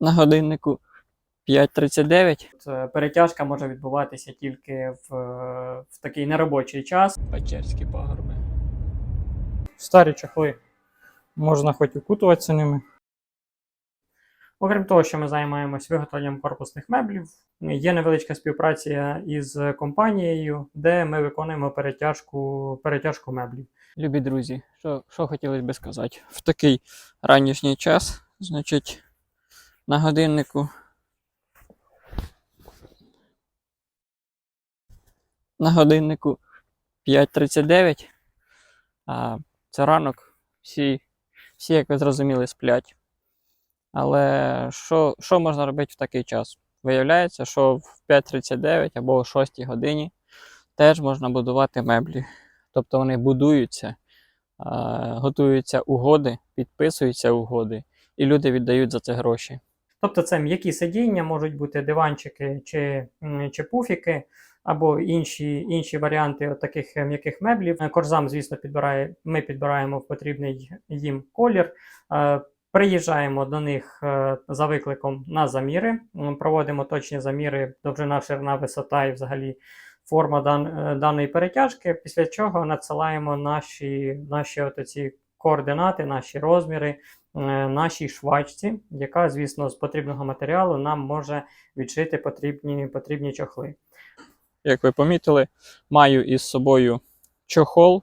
На годиннику 5.39. Перетяжка може відбуватися тільки в, в такий неробочий час. Печерські пагорби. Старі чохли. Можна хоч укутуватися ними. Окрім того, що ми займаємось виготовленням корпусних меблів, є невеличка співпраця із компанією, де ми виконуємо перетяжку, перетяжку меблів. Любі друзі, що, що хотілося би сказати? В такий ранішній час, значить, на годиннику. На годиннику 5.39. А це ранок. Всі, всі, як ви зрозуміли, сплять. Але що, що можна робити в такий час? Виявляється, що в 5.39 або о 6 годині теж можна будувати меблі. Тобто вони будуються, готуються угоди, підписуються угоди, і люди віддають за це гроші. Тобто це м'які сидіння, можуть бути диванчики чи, чи пуфіки, або інші, інші варіанти таких е, м'яких меблів. Е, Корзам, звісно, підбирає, ми підбираємо потрібний їм колір. Е, Приїжджаємо до них за викликом на заміри, проводимо точні заміри, довжина, ширина, висота і взагалі форма дан, даної перетяжки, після чого надсилаємо наші, наші от ці координати, наші розміри нашій швачці, яка, звісно, з потрібного матеріалу нам може відшити потрібні, потрібні чохли. Як ви помітили, маю із собою чохол,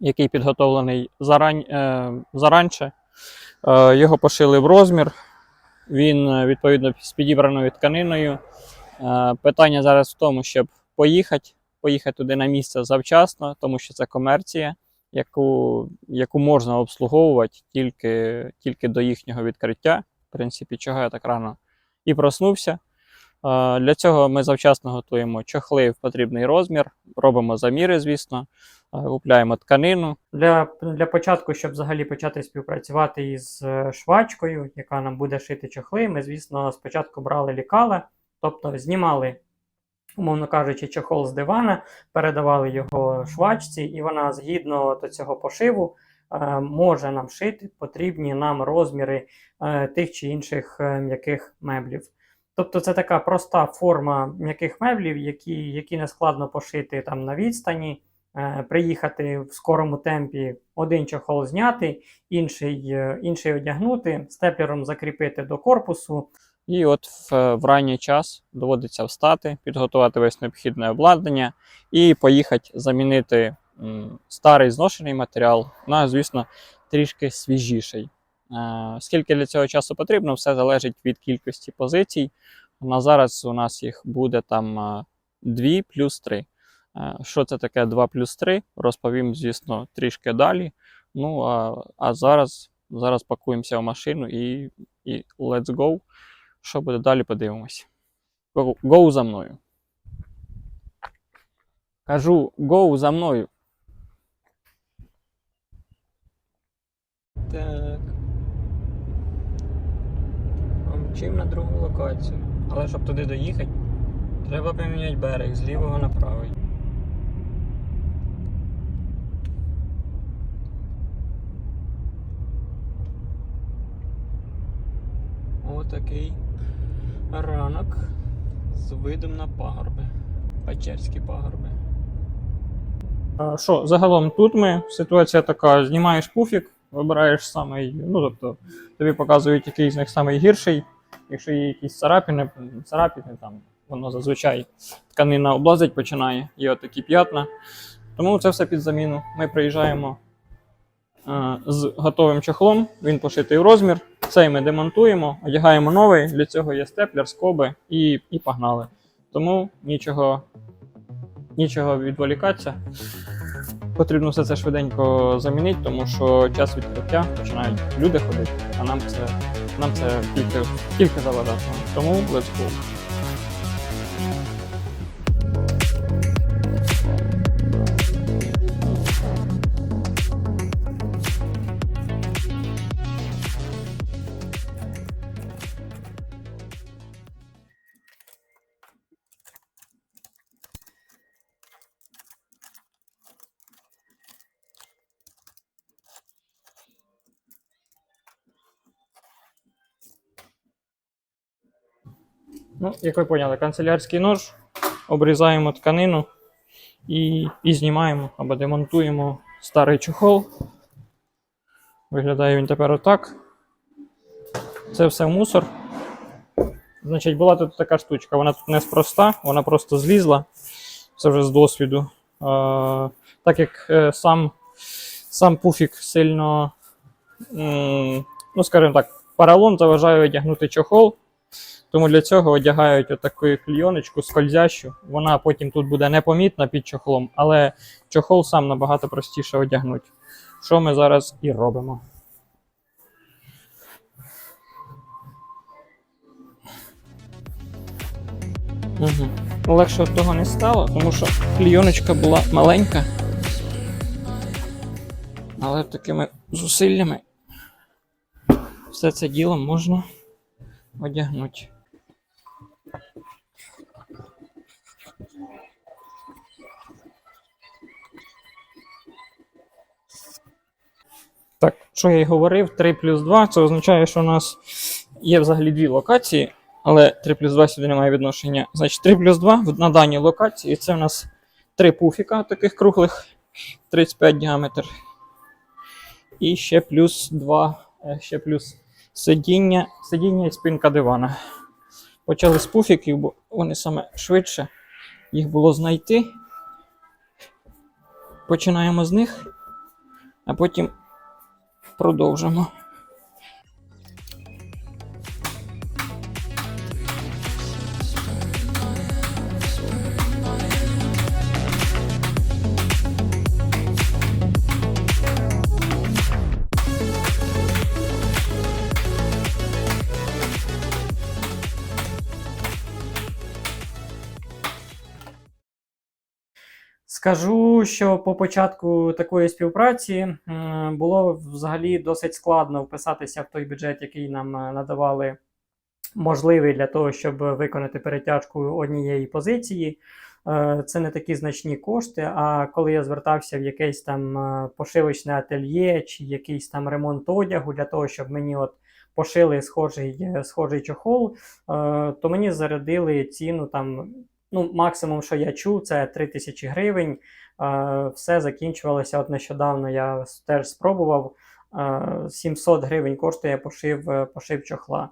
який підготовлений зарань, е, заранче. Е, його пошили в розмір. Він е, відповідно з підібраною тканиною. Е, питання зараз в тому, щоб поїхати, поїхати туди на місце завчасно, тому що це комерція, яку, яку можна обслуговувати тільки, тільки до їхнього відкриття. В принципі, чого я так рано і проснувся. Для цього ми завчасно готуємо чохли в потрібний розмір, робимо заміри, звісно, купляємо тканину. Для, для початку, щоб взагалі почати співпрацювати із е, швачкою, яка нам буде шити чохли, ми, звісно, спочатку брали лікала, тобто знімали, умовно кажучи, чохол з дивана, передавали його швачці, і вона згідно до цього пошиву е, може нам шити потрібні нам розміри е, тих чи інших е, м'яких меблів. Тобто це така проста форма м'яких меблів, які, які не складно пошити там на відстані, приїхати в скорому темпі, один чохол зняти, інший, інший одягнути, степлером закріпити до корпусу. І от в, в ранній час доводиться встати, підготувати весь необхідне обладнання і поїхати замінити м, старий зношений матеріал на, звісно, трішки свіжіший. Е, Скільки для цього часу потрібно, все залежить від кількості позицій. На зараз у нас їх буде там е, 2 плюс 3. Е, Що це таке 2 плюс 3? Розповім, звісно, трішки далі. Ну, а, а зараз, зараз пакуємося в машину і, і let's go. Що буде далі, подивимось. Go за мною. Кажу, go за мною. Так. Мчим на другу локацію. Але щоб туди доїхати, треба поміняти берег з лівого на правий. Отакий ранок з видом на пагорби. Печерські пагорби. Що, загалом тут ми ситуація така: знімаєш пуфік, вибираєш самий, ну тобто тобі показують, який з них самий гірший. Якщо є якісь царапини, царапини там воно зазвичай тканина облазить починає, є отакі п'ятна. Тому це все під заміну. Ми приїжджаємо е, з готовим чохлом, він пошитий в розмір. Цей ми демонтуємо, одягаємо новий. Для цього є степлер, скоби і, і погнали. Тому нічого, нічого відволікатися. Потрібно все це швиденько замінити, тому що час відкриття починають люди ходити, а нам це, нам це тільки, тільки заважатиме. Тому let's go. Ну, як ви поняли, канцелярський нож, обрізаємо тканину і, і знімаємо або демонтуємо старий чохол. Виглядає він тепер отак. Це все мусор. Значить, була тут така штучка, вона тут неспроста, вона просто злізла. Це вже з досвіду. Е, так як е, сам, сам пуфік сильно, м, ну, скажімо так, поролон заважає одягнути чохол. Тому для цього одягають отаку клійоночку скользящу. Вона потім тут буде непомітна під чохлом, але чохол сам набагато простіше одягнути. Що ми зараз і робимо. Угу. Легше того не стало, тому що клійоночка була маленька. Але такими зусиллями все це діло можна одягнути. Так, що я й говорив, 3 плюс 2, це означає, що у нас є взагалі дві локації, але 3 плюс 2 сюди не має відношення. Значить, 3 плюс 2 на даній локації це у нас три пуфіка таких круглих, 35 діаметр. І ще плюс 2, ще плюс сидіння, сидіння і спинка дивана. Почали з пуфіків, бо вони саме швидше їх було знайти. Починаємо з них, а потім продовжимо. Скажу, що по початку такої співпраці було взагалі досить складно вписатися в той бюджет, який нам е, надавали можливий для того, щоб виконати перетяжку однієї позиції. Е, Це не такі значні кошти. А коли я звертався в якесь там е, пошивочне ательє чи якийсь там ремонт одягу для того, щоб мені от пошили схожий, схожий чохол, то мені зарядили ціну там. Ну, максимум, що я чув, це 3 тисячі гривень. Е, Все закінчувалося. От нещодавно я теж спробував. е, 700 гривень коштує пошив, е, пошив чохла.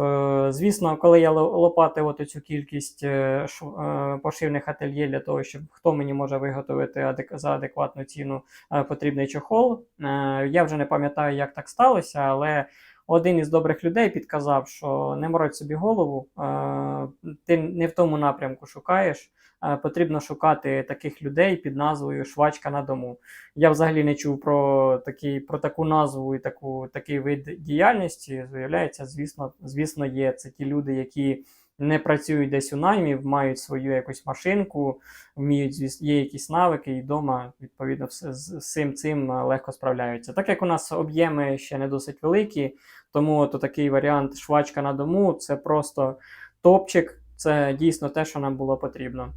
Е, звісно, коли я ло- лопатив от цю кількість е, е, пошивних ательє для того, щоб хто мені може виготовити адек- за адекватну ціну е, потрібний чохол. Е, Я вже не пам'ятаю, як так сталося, але один із добрих людей підказав, що не мороть собі голову, е, ти не в тому напрямку шукаєш. е, Потрібно шукати таких людей під назвою Швачка на дому. Я взагалі не чув про, такий, про таку назву і таку, такий вид діяльності. З'являється, звісно, звісно, є. Це ті люди, які не працюють десь у наймі, мають свою якусь машинку, вміють, є якісь навики, і вдома, відповідно, все, з цим цим е, легко справляються. Так як у нас об'єми ще не досить великі, тому от такий варіант швачка на дому це просто топчик, це дійсно те, що нам було потрібно.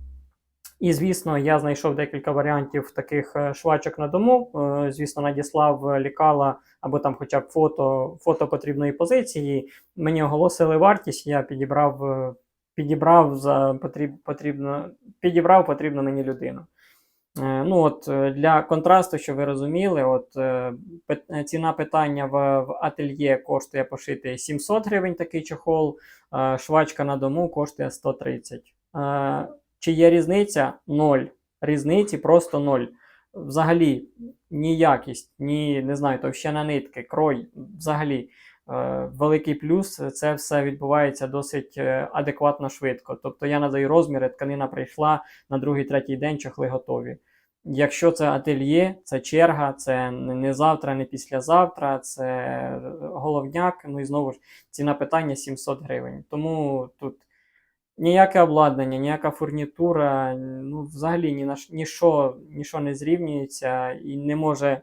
І, звісно, я знайшов декілька варіантів таких е, швачок на дому. Е, Звісно, надіслав е, лікала або там хоча б фото, фото потрібної позиції. Мені оголосили вартість, я підібрав, підібрав за потріб, потрібно, підібрав потрібну мені людину. Ну от Для контрасту, щоб ви розуміли, от ціна питання в, в ательє коштує пошити 700 гривень такий чохол, швачка на дому коштує 130. Е, Чи є різниця? Ноль. Різниці просто ноль. Взагалі, ні якість, ні не знаю, товщина нитки, крой. Взагалі, е, великий плюс це все відбувається досить е, адекватно швидко. Тобто я надаю розміри, тканина прийшла на другий, третій день, чохли готові. Якщо це ательє, це черга, це не завтра, не післязавтра, це головняк. Ну і знову ж ціна питання 700 гривень. Тому тут ніяке обладнання, ніяка фурнітура, ну взагалі ні на ніщо, ніщо не зрівнюється і не може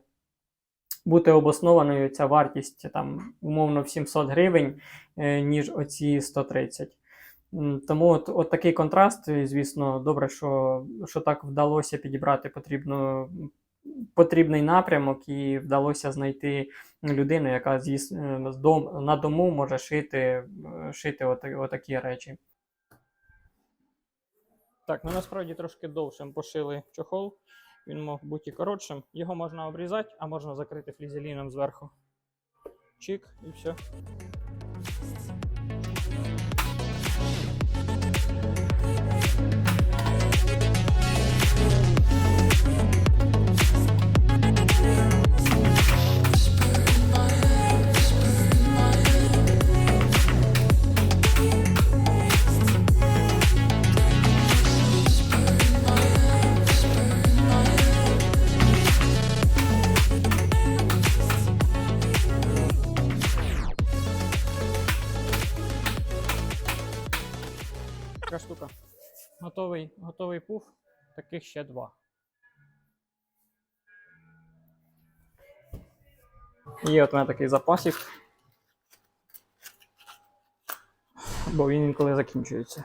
бути обоснованою ця вартість там умовно в 700 гривень, е, ніж оці 130. Тому от, от такий контраст, звісно, добре, що, що так вдалося підібрати потрібну, потрібний напрямок і вдалося знайти людину, яка з'їс- е, на дому може шити, е, шити отакі, отакі речі. Так, ми насправді трошки довшим пошили чохол. Він мог бути коротшим. Його можна обрізати, а можна закрити флізеліном зверху. Чик і все. Ще два. Є от у мене такий запасик. Бо він інколи закінчується.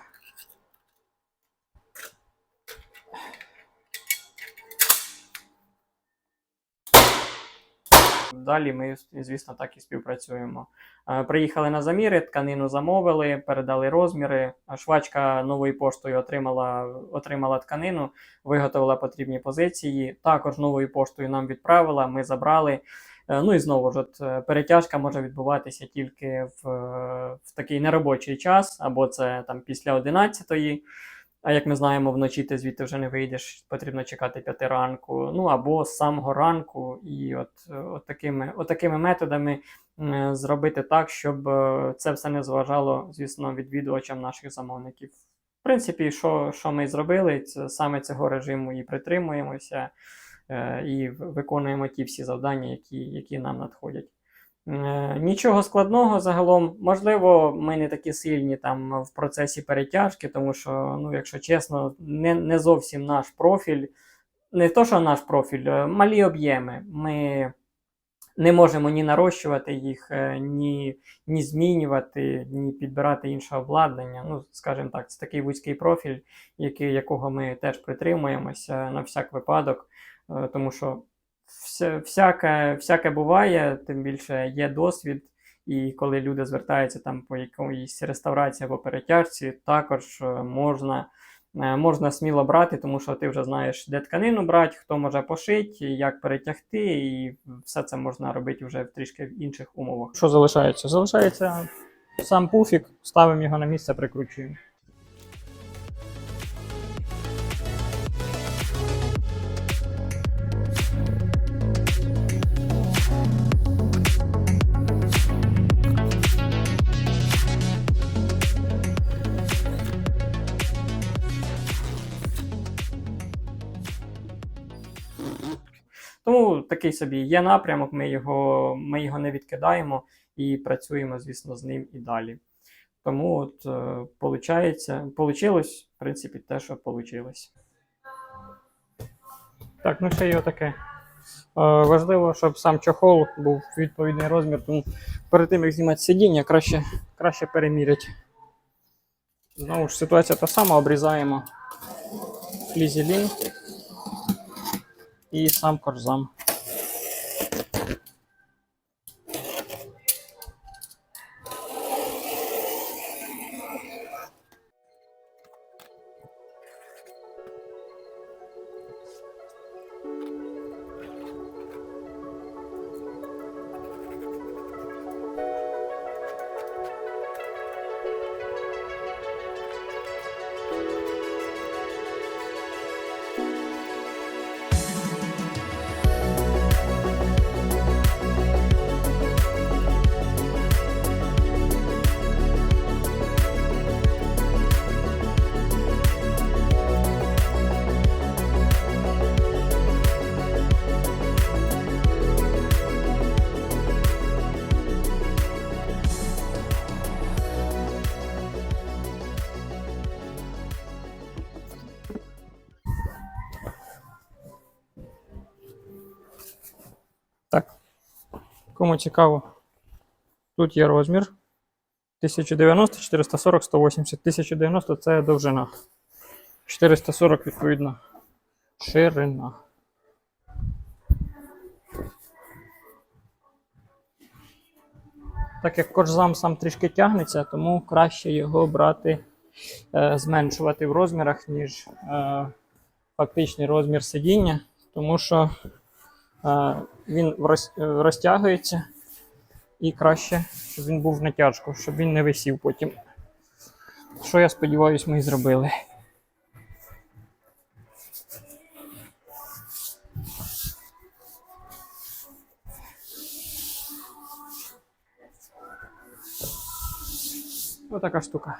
Далі ми, звісно, так і співпрацюємо. Е, Приїхали на заміри, тканину замовили, передали розміри. Швачка новою поштою отримала, отримала тканину, виготовила потрібні позиції. Також новою поштою нам відправила, ми забрали. Е, Ну і знову ж, от е, перетяжка може відбуватися тільки в, в такий неробочий час, або це там після 11-ї. А як ми знаємо, вночі ти звідти вже не вийдеш, потрібно чекати п'яти ранку. Ну або з самого ранку, і от, е, от, такими, от такими методами е, зробити так, щоб е, це все не зважало, звісно, відвідувачам наших замовників. В принципі, що, що ми зробили, це саме цього режиму і притримуємося, і виконуємо ті всі завдання, які, які нам надходять. Е, Нічого складного загалом. Можливо, ми не такі сильні там в процесі перетяжки, тому що, ну, якщо чесно, не, не зовсім наш профіль. Не то, що наш профіль, е, малі об'єми. Ми не можемо ні нарощувати їх, е, ні, ні змінювати, ні підбирати інше обладнання. Ну, скажімо так, це такий вузький профіль, який, якого ми теж притримуємося на всяк випадок, тому що всяке, всяке буває, тим більше є досвід. І коли люди звертаються там по якоїсь реставрації або перетяжці, також е, можна, е, можна сміло брати, тому що ти вже знаєш, де тканину брати, хто може пошити, як перетягти, і все це можна робити вже в трішки в інших умовах. Що залишається? Залишається сам пуфік, ставимо його на місце, прикручуємо. Такий собі є напрямок, ми його, ми його не відкидаємо і працюємо, звісно, з ним і далі. Тому от е, получається, в принципі, те, що получилось. Так, ну ще є таке. Е, важливо, щоб сам чохол був відповідний розмір, тому перед тим, як знімати сидіння, краще, краще переміряти. Знову ж ситуація та сама, обрізаємо флізелін і сам корзам. Так. Кому цікаво, тут є розмір 1090, 440, 180. 1090 це довжина. 440, відповідно, ширина. Так як корзам сам трішки тягнеться, тому краще його брати е, зменшувати в розмірах, ніж е, фактичний розмір сидіння, тому що він е, розтягується і краще, щоб він був в натяжку, щоб він не висів потім. Що я сподіваюся, ми і зробили. Отака штука.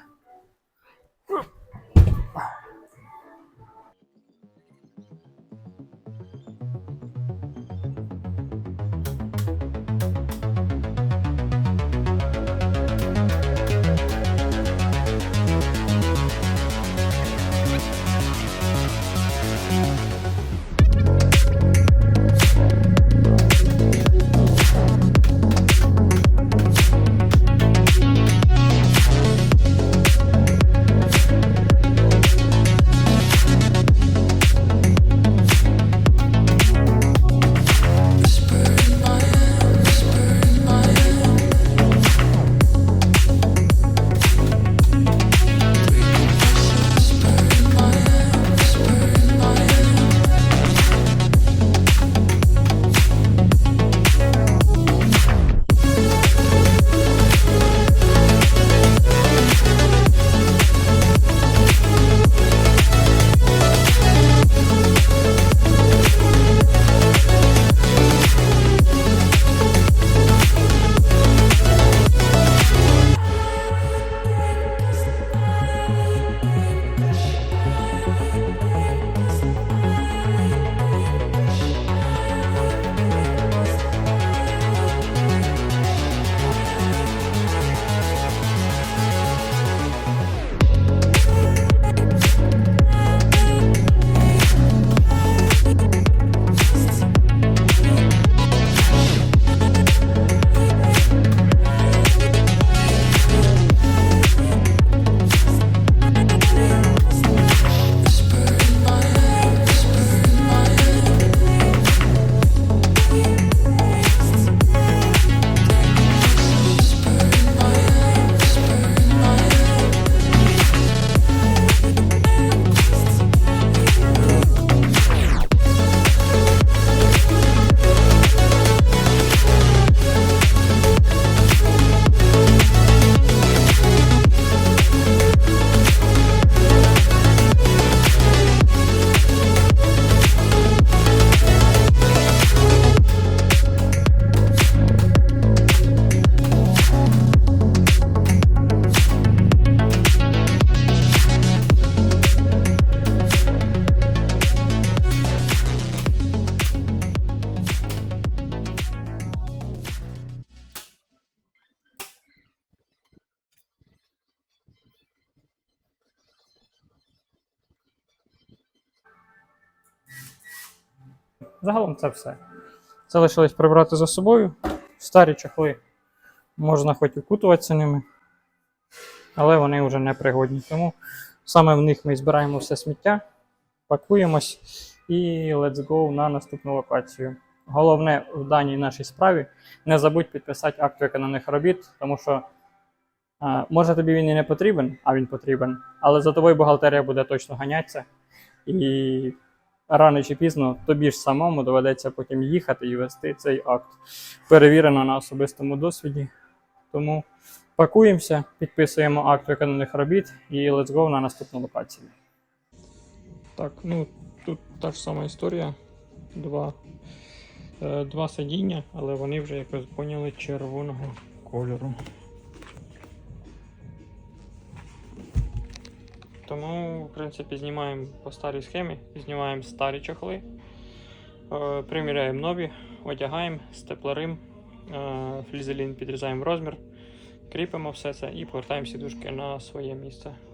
Загалом це все. Залишилось прибрати за собою. Старі чохли можна хоч і вкутуватися ними, але вони вже не пригодні. Тому саме в них ми збираємо все сміття, пакуємось і let's go на наступну локацію. Головне в даній нашій справі не забудь підписати акт виконаних робіт, тому що а, може тобі він і не потрібен, а він потрібен, але за тобою бухгалтерія буде точно ганятися. І рано чи пізно тобі ж самому доведеться потім їхати і вести цей акт. Перевірено на особистому досвіді. Тому пакуємося, підписуємо акт виконаних робіт і let's go на наступну локацію. Так, ну тут та ж сама історія. Два, е, два сидіння, але вони вже якось поняли червоного кольору. Тому, в принципі, знімаємо по старій схемі, знімаємо старі чохли, е, приміряємо нові, одягаємо, степлерим, е, флізелін підрізаємо розмір, кріпимо все це і повертаємо сідушки на своє місце.